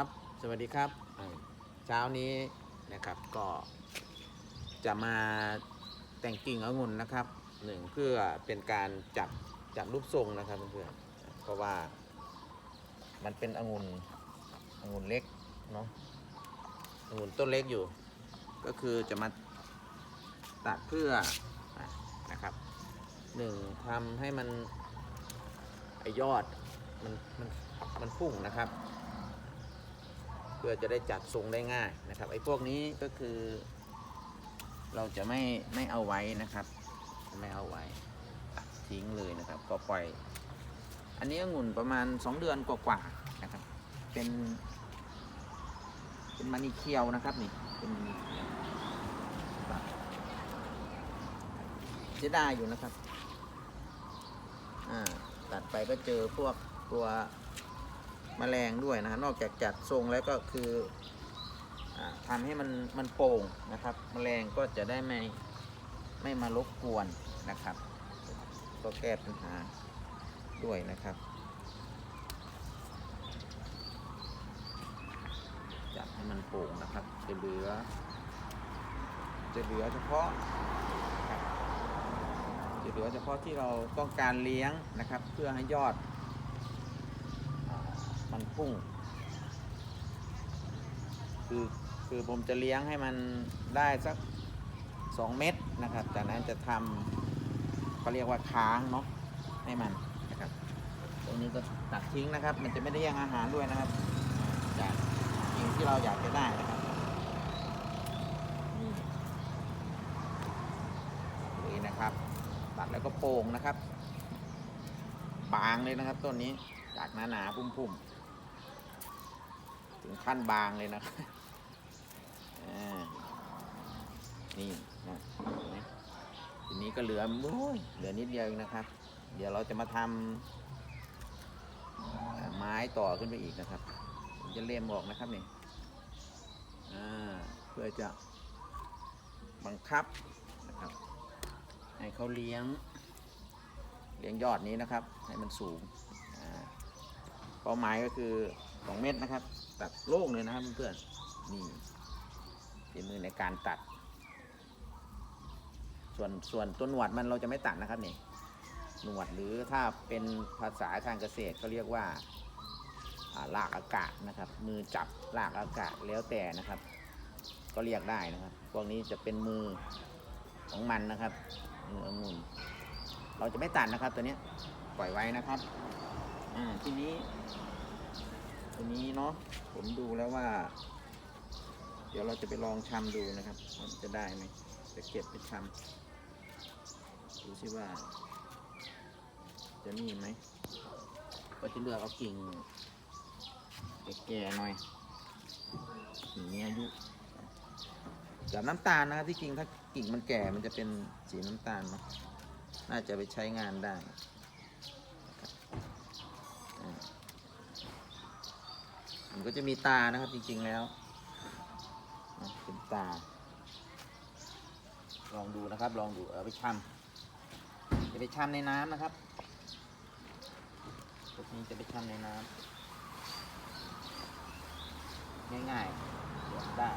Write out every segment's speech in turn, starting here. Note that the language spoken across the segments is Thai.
ครับ สวัสดีครับเช้านี้นะครับก็จะมาแต่งกิ่งองุ่นนะครับหนึ่งเพื่อเป็นการจัดจัดรูปทรงนะครับเพื่อนๆเพราะว่ามันเป็นองุ่นองุ่นเล็กเนาะองุ่นต้นเล็กอยู่ ก็คือจะมาตัดเพื่อนะครับหนึ่งทำให้มันไอยอดมันมันมันพุ่งนะครับ พื่อจะได้จัดทรงได้ง่ายนะครับไอ้พวกนี้ก็คือ เราจะไม่ไม่เอาไว้นะครับไม่เอาไว้ทิ้งเลยนะครับ ก็ปล่อย อันนี้องุ่นประมาณ 2 เดือนกว่าๆนะครับ เป็น เป็นมานิเคียวนะครับนี่เป็นเคียวตัดเสียดาอยู่นะครับ อ่า ตัดไปก็เจอพวกตัว แมลงด้วยนะฮะนอกจากจัดทรงแล้วก็คืออทำให้มันมันโป่งนะครับแมลงก็จะได้ไม่ไม่มารบกวนนะครับ ก็แก้ปัญหาด้วยนะครับจัดให้มันโป่งนะครับจะเหลือ จะเหลือเฉพาะจะเหลือเฉพาะที่เราต้องการเลี้ยงนะครับ เพื่อให้ยอด พุ่ง คือคือผมจะเลี้ยงให้มันได้สัก2เม็ดนะครับ จากนั้นจะทำเขาเรียกว่าค้างเนาะให้มันนะครับ ตรงนี้ก็ตัดทิ้งนะครับ มันจะไม่ได้แย่งอาหารด้วยนะครับ จากสิ่งที่เราอยากจะได้นะครับนี่นะครับ ตัดแล้วก็โป่งนะครับ บางเลยนะครับต้นนี้จากหนาหนาๆพุ่มๆ ถึงขั้นบางเลยนะครับนี่นะทีนี้ก็เหลือโอ้ยเหลือนิดเดียวเองนะครับ เดี๋ยวเราจะมาทำไม้ต่อขึ้นไปอีกนะครับผมจะเล่มออกนะครับนี่เพื่อจะบังคับนะครับ ให้เขาเลี้ยงเลี้ยงยอดนี้นะครับ ให้มันสูงเป้าหมายก็คือ 2เมตรนะครับ ตัดโล่งเลยนะครับเพื่อนๆนี่ฝีมือในการตัด ส่วนส่วนต้นหนวดมันเราจะไม่ตัดนะครับนี่หนวดหรือถ้าเป็นภาษาทางเกษตรก็เรียกว่าลากอากาศนะครับ มือจับลากอากาศแล้วแต่นะครับ ก็เรียกได้นะครับ พวกนี้จะเป็นมือของมันนะครับมือองุ่นเราจะไม่ตัดนะครับตัวนี้ปล่อยไว้นะครับ อ่าทีนี้ ตัวนี้เนาะผมดูแล้วว่า เดี๋ยวเราจะไปลองชำดูนะครับมันจะได้ไหมจะเก็บไปชำดูซิว่า จะนี่ไหมก็จะเลือกเอากิ่งแก่ๆหน่อยกิ่งมีอายุแบบน้ำตาลนะครับที่กิ่งถ้ากิ่งมันแก่มันจะเป็นสีน้ำตาลเนาะน่าจะไปใช้งานได้ มันก็จะมีตานะครับจริงๆแล้วเป็นตา ลองดูนะครับ ลองดูเอาไปชำจะไปชำในน้ำนะครับพวกนี้จะไปชั่ในน้ำง่ายๆเดี๋ยวได้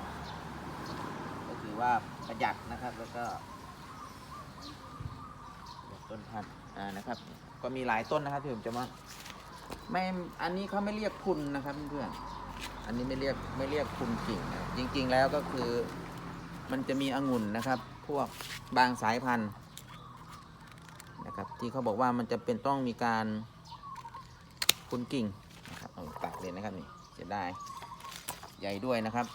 ก็ถือว่าประหยัดนะครับแล้วก็ต้นพันธุ์นะครับ ก็มีหลายต้นนะครับที่ผมจะมา ไม่อันนี้เขาไม่เรียกพุนนะครับเพื่อนอันนี้ไม่เรียกไม่เรียกพุนกิ่งนะจริง ๆ แล้วก็คือ มันจะมีองุ่นนะครับ พวกบางสายพันธุ์นะครับ ที่เขาบอกว่ามันจะเป็นต้องมีการคุณกิ่งนะครับเอาตัดเลยนะครับนี่จะได้ใหญ่ด้วยนะครับ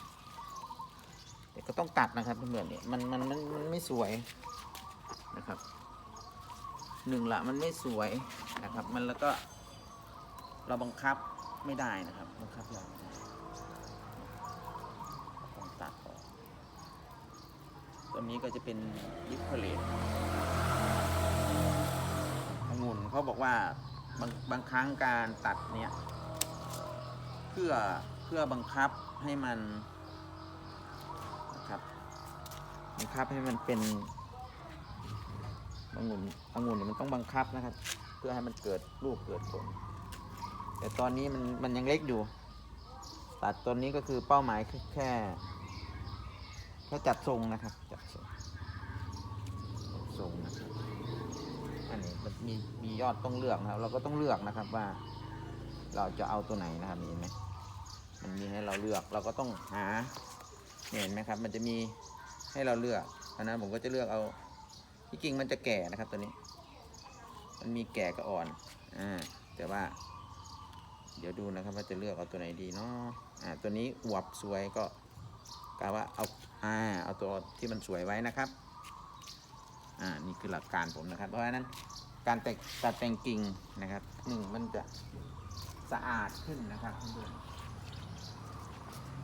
แต่ก็ต้องตัดนะครับเพื่อนๆเนี่ยมันมันมันมันไม่สวยนะครับหนึ่งละมันไม่สวยนะครับ มันแล้วก็ เราบังคับไม่ได้นะครับ บังคับเราไม่ได้ต้องตัดออกตัวนี้ก็จะเป็นยิปเพลตองุ่นเขาบอกว่าบางบางครั้งการตัดเนี่ยเพื่อเพื่อบังคับให้มันนะครับบังคับให้มันเป็นองุ่นองุ่นเนี่ยมันต้องบังคับนะครับ เพื่อให้มันเกิดลูกเกิดผล แต่ตอนนี้มันมันยังเล็กอยู่ ตัดต้นนี้ก็คือเป้าหมายคือแค่ แค่จัดทรงนะครับจัดทรงทรงนะครับอันนี้มันมีมียอดต้องเลือกนะครับ เราก็ต้องเลือกนะครับว่า เราจะเอาตัวไหนนะครับเห็นไหมมันมีให้เราเลือกเราก็ต้องหาเห็นไหมครับ มันจะมีให้เราเลือกเพราะนั้นผมก็จะเลือกเอาที่จริงมันจะแก่นะครับตัวนี้ มันมีแก่กับอ่อนอ่าแต่ว่า เดี๋ยวดูนะครับว่าจะเลือกเอาตัวไหนดีเนาะอ่าตัวนี้อวบสวยก็กะว่าเอาอ่าเอาตัวที่มันสวยไว้นะครับอ่านี่คือหลักการผมนะครับ เพราะฉะนั้นการแต่งตัดแต่งกิ่งนะครับหนึ่งมันจะสะอาดขึ้นนะครับเพื่อน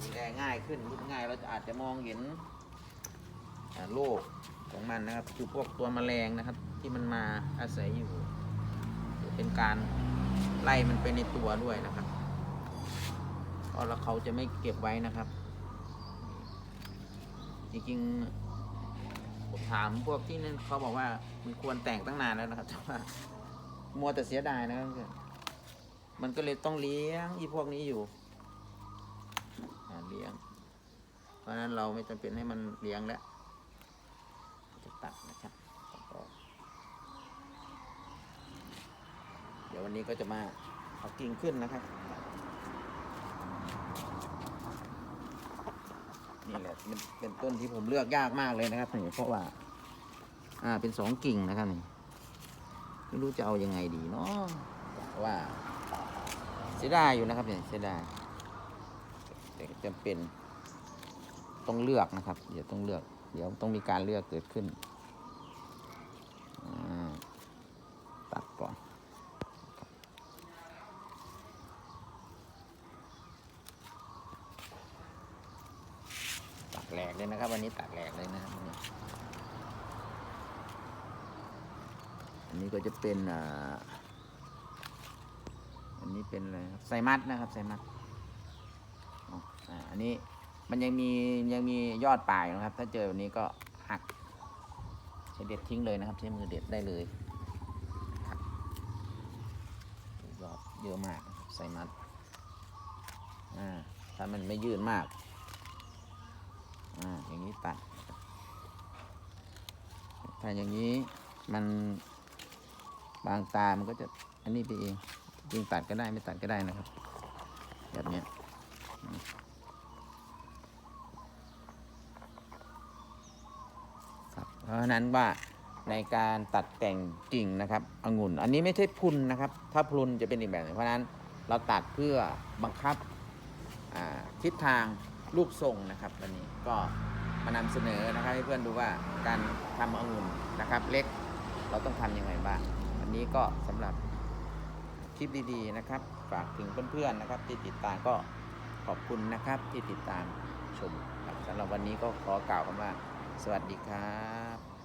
ดูแลง่ายขึ้นรุ่นง่ายเราจะอาจจะมองเห็นโรคของมันนะครับ คือพวกตัวแมลงนะครับ ที่มันมาอาศัยอยู่เป็นการ ไล่มันไปในตัวด้วยนะครับเพราะแล้วเขาจะไม่เก็บไว้นะครับ จริงๆผมถามพวกที่นั่นเขาบอกว่ามันควรแต่งตั้งนานแล้วนะครับแต่ว่ามัวแต่เสียดายนะครับมันก็เลยต้องเลี้ยงอีพวกนี้อยู่เลี้ยง เพราะนั้นเราไม่จำเป็นให้มันเลี้ยงแล้วจะตัดนะครับแล้วก็ เดี๋ยววันนี้ก็จะมาเอากิ่งขึ้นนะครับ นี่แหละมันเป็นต้นที่ผมเลือกยากมากเลยนะครับนี่เพราะว่า อ่าเป็นสองกิ่งนะครับนี่ไม่รู้จะเอายังไงดีเนาะเพราะว่า เสียดายอยู่นะครับเนี่ยเสียดายแต่จำเป็นต้องเลือกนะครับ เดี๋ยวต้องเลือก เดี๋ยวต้องมีการเลือกเกิดขึ้นอ่าตัดก่อน ตั กแหลกเลยนะครับ วันนี้ตักแหลกเลยนะครับอันนี้ก็จะเป็นอ่าอันนี้เป็นอะไรครับไซมัดนะครับไซมัดอ๋ออ่าอันนี้มันยังมียังมียอดปลายนะครับ ถ้าเจอแบบนี้ก็หักใช้เด็ดทิ้งเลยนะครับใช้มือเด็ดได้เลยหักยอดเยอะมากไซมัดอ่าถ้ามันไม่ยืดมาก อ่าอย่างนี้ตัดถ้าอย่างนี้มันบางตา มันก็จะอันนี้ไปเองจริงตัดก็ได้ไม่ตัดก็ได้นะครับ แบบนี้เพราะฉะนั้นว่าในการตัดแต่งกิ่งนะครับองุ่น อันนี้ไม่ใช่พุนนะครับ ถ้าพุนจะเป็นอีกแบบหนึงเพราะฉะนั้นเราตัดเพื่อบังคับทิศทาง รูปทรงนะครับวันนี้ก็มานำเสนอนะครับให้เพื่อนดูว่าการทำองุ่นนะครับ เล็กเราต้องทำยังไงบ้างวันนี้ก็สำหรับคลิปดีๆนะครับ ฝากถึงเพื่อนๆนะครับ ที่ติดตามก็ขอบคุณนะครับที่ติดตามชมสำหรับวันนี้ก็ขอกล่าวคำว่า สวัสดีครับ